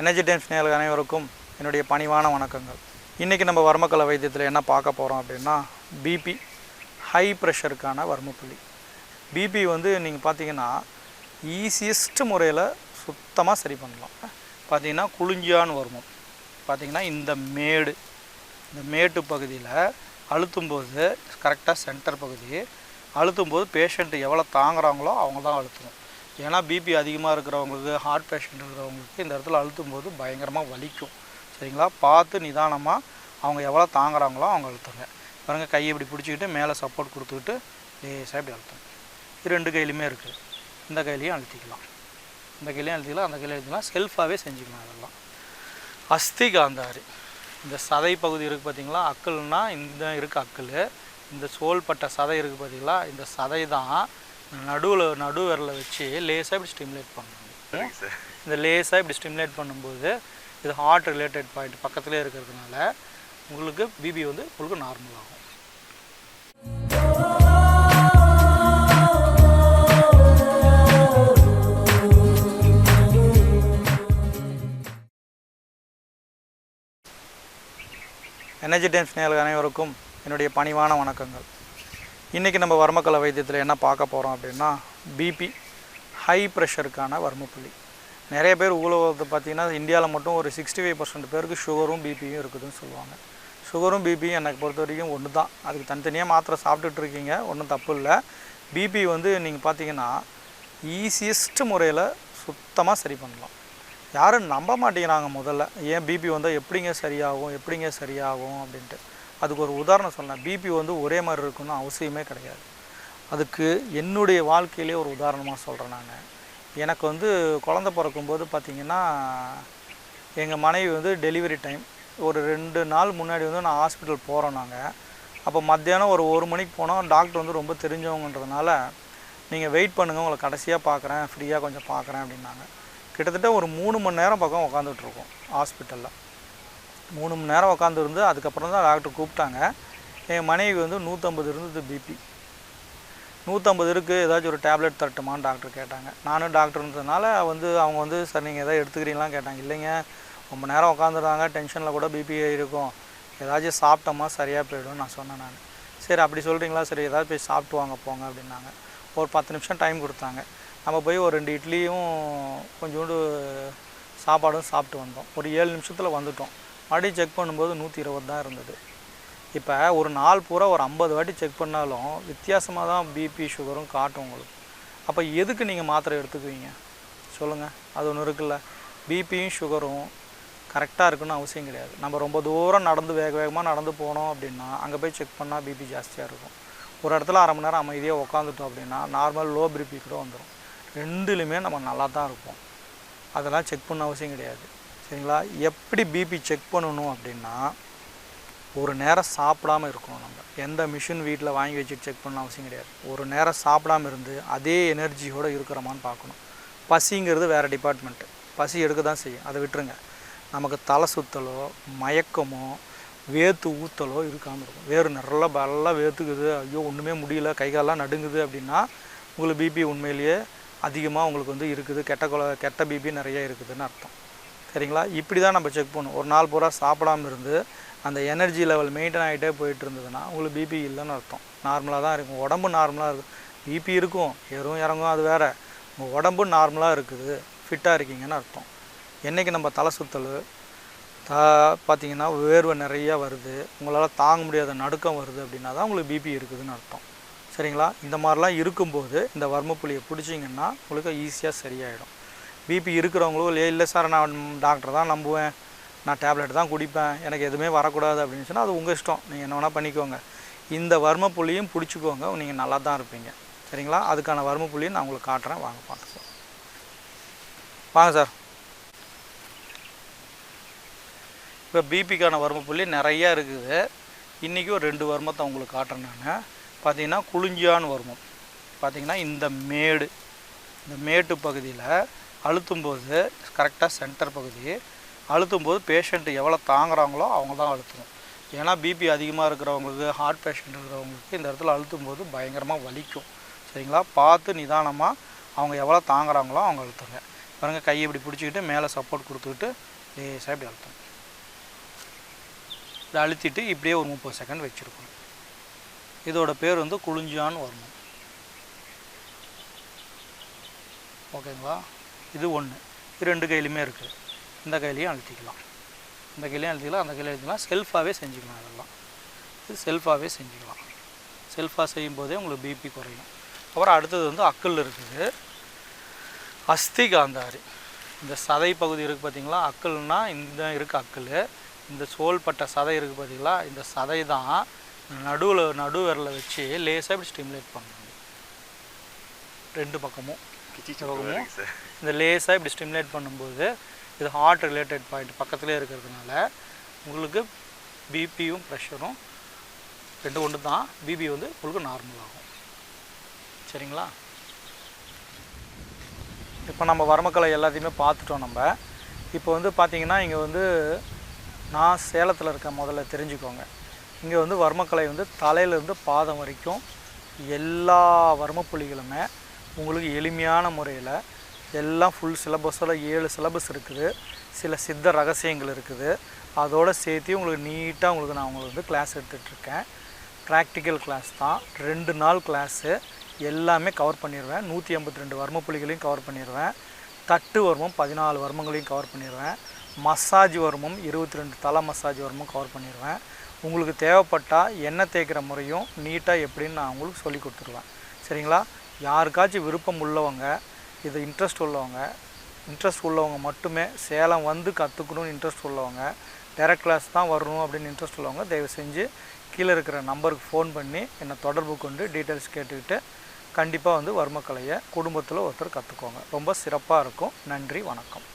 Energy times நேர்கள் அனைவருக்கும் என்னுடைய பணிவான வணக்கங்கள். இன்றைக்கி நம்ம வர்மக்கலை வைத்தியத்தில் என்ன பார்க்க போகிறோம் அப்படின்னா பிபி ஹை ப்ரெஷருக்கான வர்மப்புள்ளி. பிபி வந்து நீங்கள் பார்த்தீங்கன்னா ஈஸியஸ்ட் முறையில் சுத்தமாக சரி பண்ணலாம். பார்த்தீங்கன்னா குளிஞ்சியான்னு வர்மம். பார்த்திங்கன்னா இந்த மேடு. இந்த மேட்டு பகுதியில் அழுத்தும்போது கரெக்டாக சென்டர் பகுதி அழுத்தும்போது பேஷண்ட்டு எவ்வளோ தாங்குறாங்களோ அவங்க தான் அழுத்தணும். ஏன்னா பிபி அதிகமாக இருக்கிறவங்களுக்கு ஹார்ட் பேஷண்ட் இருக்கிறவங்களுக்கு இந்த இடத்துல அழுத்தும் போது பயங்கரமாக வலிக்கும். சரிங்களா? பார்த்து நிதானமாக அவங்க எவ்வளோ தாங்குறாங்களோ அவங்க அழுத்துங்க. பாருங்க கையை இப்படி பிடிச்சிக்கிட்டு மேலே சப்போர்ட் கொடுத்துக்கிட்டு லேசாக இப்படி அழுத்துங்க. இது ரெண்டு கையிலுமே இருக்குது. இந்த கையிலையும் அழுத்திக்கலாம். இந்த கையிலையும் அழுத்திக்கலாம் அந்த கையிலையும் அழுத்திக்கலாம். செல்ஃபாகவே செஞ்சுக்கலாம் அதெல்லாம். அஸ்தி காந்தாரி. இந்த சதை பகுதி இருக்குது பார்த்தீங்களா? அக்கல்னால் இந்த இருக்குது அக்கல். இந்த சோல்பட்ட சதை இருக்குது பார்த்தீங்களா? இந்த சதை தான் நடுவில் நடு விரலை வச்சு லேசாக இப்படி ஸ்டிமுலேட் பண்ணணும். இந்த லேசாக இப்படி ஸ்டிமுலேட் பண்ணும்போது இது ஹார்ட் ரிலேட்டட் பாயிண்ட் பக்கத்துலேயே இருக்கிறதுனால உங்களுக்கு பிபி வந்து உங்களுக்கு நார்மல் ஆகும். எனர்ஜி டைம்ஸ் நேயர்கள் அனைவருக்கும் என்னுடைய பணிவான வணக்கங்கள். இன்றைக்கி நம்ம வர்மக்கலை வைத்தியத்தில் என்ன பார்க்க போகிறோம் அப்படின்னா பிபி ஹை ப்ரெஷருக்கான வர்மப்புள்ளி. நிறைய பேர் உலகத்தை பார்த்தீங்கன்னா இந்தியாவில் மட்டும் ஒரு சிக்ஸ்டி ஃபைவ் பர்சன்ட் பேருக்கு சுகரும் பிபியும் இருக்குதுன்னு சொல்லுவாங்க. சுகரும் பிபியும் எனக்கு பொறுத்த வரைக்கும் ஒன்று தான் அதுக்கு தனித்தனியாக மாத்திரை சாப்பிட்டுட்டு இருக்கீங்க ஒன்றும் தப்பு இல்லை. பிபி வந்து நீங்கள் பார்த்தீங்கன்னா ஈஸியஸ்ட் முறையில் சுத்தமாக சரி பண்ணலாம். யாரும் நம்ப மாட்டேங்கிறாங்க முதல்ல. ஏன் பிபி வந்தால் எப்படிங்க சரியாகும் எப்படிங்க சரியாகும் அப்படின்ட்டு. அதுக்கு ஒரு உதாரணம் சொல்லலாம். பிபி வந்து ஒரே மாதிரி இருக்குன்னு அவசியமே கிடையாது. அதுக்கு என்னுடைய வாழ்க்கையிலே ஒரு உதாரணமாக சொல்கிறேன் நான். எனக்கு வந்து குழந்த பிறக்கும்போது பார்த்திங்கன்னா எங்கள் மனைவி வந்து டெலிவரி டைம் ஒரு ரெண்டு நாள் முன்னாடி வந்து நான் ஹாஸ்பிட்டல் போகிறோம் நாங்கள் அப்போ மத்தியானம் ஒரு ஒரு மணிக்கு போனோம் டாக்டர் வந்து ரொம்ப தெரிஞ்சவங்கன்றதுனால நீங்கள் வெயிட் பண்ணுங்கள் உங்களை கடைசியாக பார்க்குறேன் ஃப்ரீயாக கொஞ்சம் பார்க்குறேன் அப்படின்னாங்க. கிட்டத்தட்ட ஒரு மூணு மணி நேரம் பக்கம் உட்காந்துட்ருக்கோம் ஹாஸ்பிட்டலில் மூணு மணி நேரம் உட்காந்துருந்து அதுக்கப்புறம் தான் டாக்டர் கூப்பிட்டாங்க. என் மனைவி வந்து நூற்றம்பது இருந்தது பிபி நூற்றம்பது இருக்குது ஏதாச்சும் ஒரு டேப்லெட் தரட்டுமான்னு டாக்டர் கேட்டாங்க. நானும் டாக்டர்ன்றதுனால வந்து அவங்க வந்து சார் நீங்கள் எதாவது எடுத்துக்கிறீங்களான்னு கேட்டாங்க. இல்லைங்க ரொம்ப நேரம் உட்காந்துருந்தாங்க டென்ஷனில் கூட பிபி இருக்கும். ஏதாச்சும் சாப்பிட்டோமா சரியாக போயிடும் நான் சொன்னேன் நான். சரி அப்படி சொல்கிறீங்களா சரி ஏதாவது போய் சாப்பிட்டு வாங்க போங்க அப்படின்னாங்க. ஒரு பத்து நிமிஷம் டைம் கொடுத்தாங்க. நம்ம போய் ஒரு ரெண்டு இட்லியும் கொஞ்சோண்டு சாப்பாடும் சாப்பிட்டு வந்தோம். ஒரு ஏழு நிமிஷத்தில் வந்துட்டோம். மறுபடியும் செக் பண்ணும்போது நூற்றி இருபது தான் இருந்தது. இப்போ ஒரு நாள் பூரா ஒரு ஐம்பது வாட்டி செக் பண்ணாலும் வித்தியாசமாக தான் பிபி சுகரும் காட்டும் உங்களுக்கு. அப்போ எதுக்கு நீங்கள் மாத்திரை எடுத்துக்குவீங்க? சொல்லுங்கள் அது ஒன்று இருக்குல்ல. பிபியும் சுகரும் கரெக்டாக இருக்குன்னு அவசியம் கிடையாது. நம்ம ரொம்ப தூரம் நடந்து வேக வேகமாக நடந்து போனோம் அப்படின்னா அங்கே போய் செக் பண்ணால் பிபி ஜாஸ்தியாக இருக்கும். ஒரு இடத்துல அரை மணி நேரம் அமைதியாக உட்காந்துட்டோம் அப்படின்னா நார்மல் லோ பிபி கூட வந்துடும் ரெண்டுலையுமே நம்ம நல்லா தான் இருப்போம். அதெல்லாம் செக் பண்ண அவசியம் கிடையாது. சரிங்களா? எப்படி பிபி செக் பண்ணணும் அப்படின்னா ஒரு நேரம் சாப்பிடாம இருக்கணும் நம்ம. எந்த மிஷின் வீட்டில் வாங்கி வச்சுட்டு செக் பண்ண அவசியம் கிடையாது. ஒரு நேரம் சாப்பிடாம இருந்து அதே எனர்ஜியோடு இருக்கிறோமான்னு பார்க்கணும். பசிங்கிறது வேறு டிபார்ட்மெண்ட்டு பசி எடுக்க தான் செய்யும். அதை விட்டுருங்க. நமக்கு தலை சுத்தலோ மயக்கமோ வேத்து ஊத்தலோ இருக்காமல் இருக்கும். வேறு நல்லா நல்லா வேத்துக்குது ஐயோ ஒன்றுமே முடியல. கை காலெல்லாம் நடுங்குது அப்படின்னா உங்களுக்கு பிபி உண்மையிலேயே அதிகமாக உங்களுக்கு வந்து இருக்குது. கெட்ட கொல கெட்ட பிபி நிறைய இருக்குதுன்னு அர்த்தம். சரிங்களா இப்படி தான் நம்ம செக் பண்ணணும். ஒரு நாள் பூரா சாப்பிடாம இருந்து அந்த எனர்ஜி லெவல் மெயின்டைன் ஆகிட்டே போயிட்டு இருந்ததுன்னா உங்களுக்கு பிபி இல்லைன்னு அர்த்தம். நார்மலாக தான் இருக்கும். உடம்பு நார்மலாக இருக்கும் பிபி இருக்கும். ஏறும் இறங்கும் அது வேறு. உங்கள் உடம்பு நார்மலாக இருக்குது. ஃபிட்டாக இருக்கீங்கன்னு அர்த்தம். என்றைக்கு நம்ம தலை சுத்தல் தா பார்த்திங்கன்னா வேர்வை நிறையா வருது. உங்களால் தாங்க முடியாத நடுக்கம் வருது அப்படின்னா தான் உங்களுக்கு பிபி இருக்குதுன்னு அர்த்தம். சரிங்களா? இந்த மாதிரிலாம் இருக்கும்போது இந்த வர்மப்புள்ளியை பிடிச்சிங்கன்னா உங்களுக்கு ஈஸியாக சரியாயிடும். பிபி இருக்கிறவங்களோ இல்லை இல்லை சார் நான் டாக்டர் தான் நம்புவேன். நான் டேப்லெட் தான் குடிப்பேன். எனக்கு எதுவுமே வரக்கூடாது. அப்படின்னு சொன்னால் அது உங்கள் இஷ்டம். நீங்கள் என்ன வேணால் பண்ணிக்கோங்க. இந்த வர்மப்புள்ளியும் பிடிச்சிக்கோங்க. நீங்கள் நல்லா தான் இருப்பீங்க. சரிங்களா? அதுக்கான வர்மப்புள்ளியும் நான் உங்களுக்கு காட்டுறேன். வாங்க பார்த்துக்கோ வாங்க சார். இப்போ பிபிக்கான வர்மப்புள்ளி நிறையா இருக்குது. இன்றைக்கி ஒரு ரெண்டு வர்மத்தை உங்களுக்கு காட்டுறேன் நான். பார்த்தீங்கன்னா குளிஞ்சியான் வர்மம். பார்த்தீங்கன்னா இந்த மேடு. இந்த மேட்டு பகுதியில் அழுத்தும்போது கரெக்டாக சென்டர் பகுதி அழுத்தும்போது பேஷண்ட்டு எவ்வளோ தாங்குறாங்களோ அவங்க தான் அழுத்தணும். ஏன்னா பிபி அதிகமாக இருக்கிறவங்களுக்கு ஹார்ட் பேஷண்ட் இருக்கிறவங்களுக்கு இந்த இடத்துல அழுத்தும்போது பயங்கரமாக வலிக்கும். சரிங்களா? பார்த்து நிதானமாக அவங்க எவ்வளோ தாங்குறாங்களோ அவங்க அழுத்துங்க. பாருங்கள் கையை இப்படி பிடிச்சிக்கிட்டு மேலே சப்போர்ட் கொடுத்துக்கிட்டு லேசாக இப்படி அழுத்தணும். இதை அழுத்திட்டு இப்படியே ஒரு முப்பது செகண்ட் வச்சுருக்கணும். இதோட பேர் வந்து குளிஞ்சான்னு வரணும். ஓகேங்களா? இது ஒன்று இது ரெண்டு கையிலுமே இருக்குது இந்த கையிலையும் அழுத்திக்கலாம். இந்த கையிலையும் அழுத்திக்கலாம் அந்த கையிலையும் அழுத்திக்கலாம். செல்ஃபாகவே செஞ்சுக்கலாம் அதெல்லாம். இது செல்ஃபாகவே செஞ்சுக்கலாம். செல்ஃபாக செய்யும்போதே உங்களுக்கு பிபி குறையும். அப்புறம் அடுத்தது வந்து அக்கல் இருக்குது. அஸ்தி காந்தாரி இந்த சதை பகுதி இருக்குது பார்த்தீங்களா அக்கல்னா இந்த இருக்குது அக்கல். இந்த சோல்பட்ட சதை இருக்குது பார்த்தீங்களா இந்த சதை தான் நடுவில் நடு விரலை வச்சு லேசாக இப்படி ஸ்டிமுலேட் பண்ணணும் ரெண்டு பக்கமும். பக்கமும் இந்த லேசாக இப்படி ஸ்டிமுலேட் பண்ணும்போது இது ஹார்ட் ரிலேட்டட் பாயிண்ட் பக்கத்துலேயே இருக்கிறதுனால உங்களுக்கு பிபியும் ப்ரெஷரும் ரெண்டு ஒன்று தான். பிபி வந்து உங்களுக்கு நார்மல் ஆகும். சரிங்களா? இப்போ நம்ம வர்மக்கலை எல்லாத்தையுமே பார்த்துட்டோம் நம்ம. இப்போ வந்து பார்த்தீங்கன்னா இங்கே வந்து நான் சேலத்தில் இருக்க முதல்ல தெரிஞ்சுக்கோங்க. இங்கே வந்து வர்மக்கலை வந்து தலையிலேருந்து பாதம் வரைக்கும் எல்லா வர்மப்புள்ளிகளுமே உங்களுக்கு எளிமையான முறையில் எல்லாம் ஃபுல் சிலபஸோட ஏழு சிலபஸ் இருக்குது. சில சித்த ரகசியங்கள் இருக்குது. அதோடு சேர்த்து உங்களுக்கு நீட்டாக உங்களுக்கு நான் உங்களுக்கு வந்து கிளாஸ் எடுத்துகிட்ருக்கேன் ப்ராக்டிக்கல் கிளாஸ் தான். ரெண்டு நாள் கிளாஸு எல்லாமே கவர் பண்ணிடுவேன் நூற்றி ஐம்பத்தி ரெண்டு வர்ம புலிகளையும் கவர் பண்ணிடுவேன் தட்டு வர்மம் பதினாலு வர்மங்களையும் கவர் பண்ணிடுவேன் மசாஜ் வர்மம் இருபத்தி ரெண்டு தலை மசாஜ் வர்மம் கவர் பண்ணிடுவேன் உங்களுக்கு தேவைப்பட்டால் எண்ணெய் தேய்க்கிற முறையும் நீட்டாக எப்படின்னு நான் உங்களுக்கு சொல்லி கொடுத்துருவேன். சரிங்களா? யாருக்காச்சும் விருப்பம் உள்ளவங்க இது இன்ட்ரெஸ்ட் உள்ளவங்க. இன்ட்ரெஸ்ட் உள்ளவங்க மட்டுமே சேலம் வந்து கற்றுக்கணும்னு இன்ட்ரெஸ்ட் உள்ளவங்க. டேரக்ட் கிளாஸ் தான் வரணும் அப்படின்னு இன்ட்ரெஸ்ட் உள்ளவங்க தயவு செஞ்சு கீழே இருக்கிற நம்பருக்கு ஃபோன் பண்ணி என்னை தொடர்பு கொண்டு டீட்டெயில்ஸ் கேட்டுக்கிட்டு கண்டிப்பாக வந்து வர்மக்கலையை குடும்பத்தில் ஒருத்தர் கற்றுக்கோங்க ரொம்ப சிறப்பாக இருக்கும். நன்றி வணக்கம்.